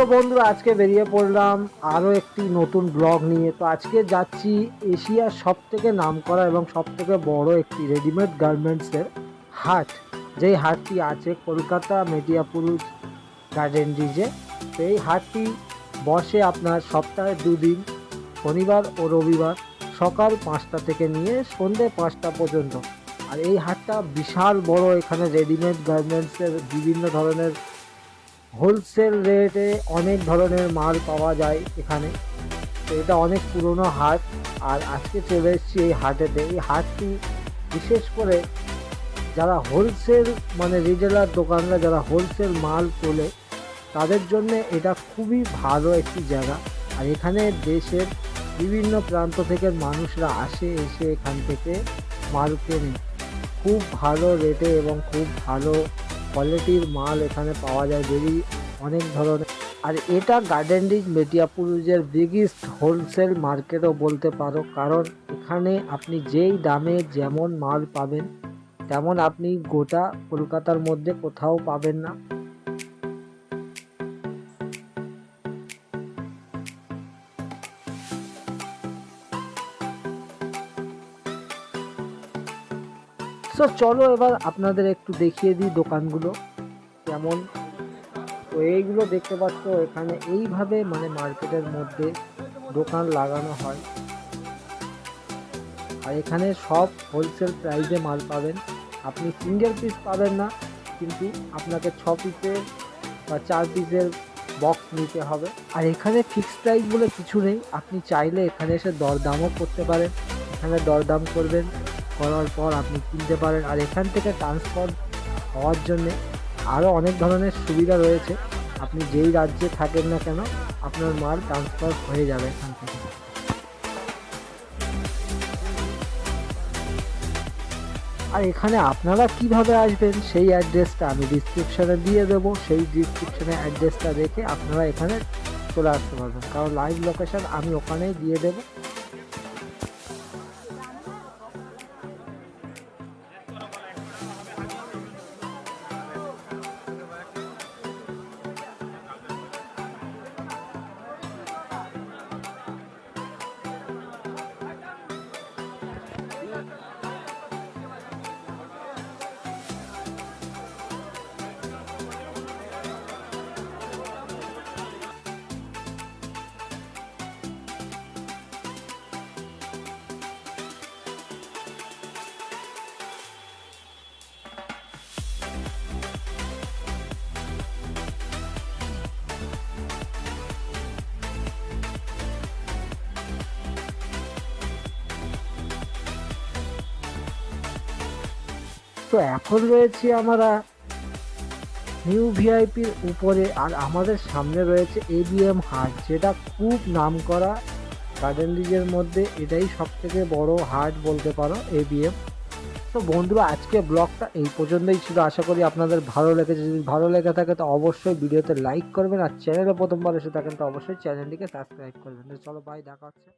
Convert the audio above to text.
তো বন্ধুরা আজকে বেরিয়ে পড়লাম আরও একটি নতুন ব্লগ নিয়ে। তো আজকে যাচ্ছি এশিয়ার সব থেকে নাম করা এবং সব থেকে বড় একটি রেডিমেড গার্মেন্টসের হাট। যেই হাটটি আছে কলকাতা মেডিয়াপুরুষ গার্ডেন ডিজে তো এই হাটটি বসে আপনার সপ্তাহে দুদিন, শনিবার ও রবিবার সকাল পাঁচটা থেকে নিয়ে সন্ধে পাঁচটা পর্যন্ত। আর এই হাটটা বিশাল বড়, এখানে রেডিমেড গার্মেন্টসের বিভিন্ন ধরনের হোলসেল রেটে অনেক ধরনের মাল পাওয়া যায় এখানে। তো এটা অনেক পুরনো হাট, আর আজকে চলে এসেছি এই হাটেতে। এই হাটটি বিশেষ করে যারা হোলসেল মানে রিটেলার দোকানরা, যারা হোলসেল মাল তোলে, তাদের জন্য এটা খুবই ভালো একটি জায়গা। আর এখানে দেশের বিভিন্ন প্রান্ত থেকে মানুষরা আসে, এসে এখান থেকে মাল কেনে। খুব ভালো রেটে এবং খুব ভালো কোয়ালিটির মাল এখানে পাওয়া যায় যদি অনেক ধরনের। আর এটা গার্ডেন রিচ মেটিয়াপুরুজের বিগেস্ট হোলসেল মার্কেটও বলতে পারো, কারণ এখানে আপনি যেই দামে যেমন মাল পাবেন, তেমন আপনি গোটা কলকাতার মধ্যে কোথাও পাবেন না। সো চলো এবার আপনাদের একটু দেখিয়ে দিই দোকানগুলো। কেমন? তো এইগুলো দেখতে পাচ্ছ, এখানে এইভাবে মানে মার্কেটের মধ্যে দোকান লাগানো হয়। আর এখানে সব হোলসেল প্রাইসে মাল পাবেন। আপনি সিঙ্গেল পিস পাবেন না, কিন্তু আপনাকে ছ পিসের বা চার পিসের বক্স নিতে হবে। আর এখানে ফিক্সড প্রাইস বলে কিছু নেই। আপনি চাইলে এখানে এসে দরদামও করতে পারেন। এখানে দরদাম করবেন। করার পর আপনি কিনতে পারেন। আর এখান থেকে ট্রান্সফার হওয়ার জন্যে আরও অনেক ধরনের সুবিধা রয়েছে। আপনি যেই রাজ্যে থাকেন না কেন, আপনার মাল ট্রান্সফার হয়ে যাবে এখান থেকে। আর এখানে আপনারা কীভাবে আসবেন, সেই অ্যাড্রেসটা আমি ডিসক্রিপশানে দিয়ে দেবো। সেই ডিসক্রিপশানে অ্যাড্রেসটা দেখে আপনারা এখানে চলে আসতে পারবেন। কারণ লাইভ লোকেশন আমি ওখানেই দিয়ে দেবো। তো এখন রয়েছে আমরা নিউ ভিআইপির উপরে আর আমাদের সামনে রয়েছে এবিএম হাট, যেটা খুব নাম করা গার্ডেন লিজের মধ্যে এটাই সব থেকে বড় হাট বলতে পারো এবিএম তো বন্ধুরা, আজকে ব্লগটা এই পর্যন্তই ছিল। আশা করি আপনাদের ভালো লেগেছে। যদি ভালো লেগে থাকে, তো অবশ্যই ভিডিওতে লাইক করবেন আর চ্যানেলে প্রথমবার এসে থাকেন, তো অবশ্যই চ্যানেলটিকে সাবস্ক্রাইব করবেন। তো চলো বাই দেখা হচ্ছে।